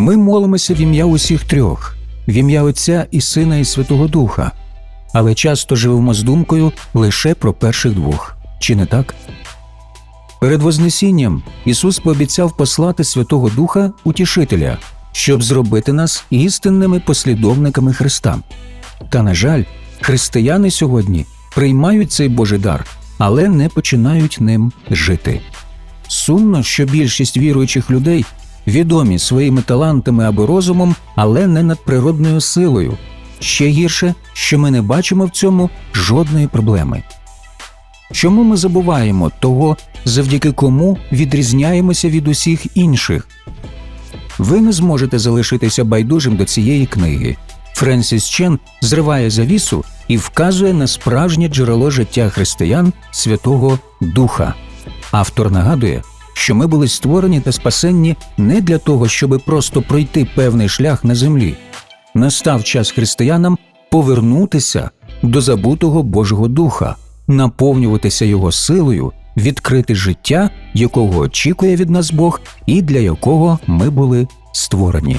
Ми молимося в ім'я усіх трьох, в ім'я Отця і Сина і Святого Духа, але часто живемо з думкою лише про перших двох. Чи не так? Перед Вознесінням Ісус пообіцяв послати Святого Духа Утішителя, щоб зробити нас істинними послідовниками Христа. Та, на жаль, християни сьогодні приймають цей Божий дар, але не починають ним жити. Сумно, що більшість віруючих людей відомі своїми талантами або розумом, але не надприродною силою. Ще гірше, що ми не бачимо в цьому жодної проблеми. Чому ми забуваємо того, завдяки кому відрізняємося від усіх інших? Ви не зможете залишитися байдужим до цієї книги. Френсіс Чен зриває завісу і вказує на справжнє джерело життя християн Святого Духа. Автор нагадує, що ми були створені та спасенні не для того, щоби просто пройти певний шлях на землі. Настав час християнам повернутися до забутого Божого Духа, наповнюватися його силою, відкрити життя, якого очікує від нас Бог, і для якого ми були створені.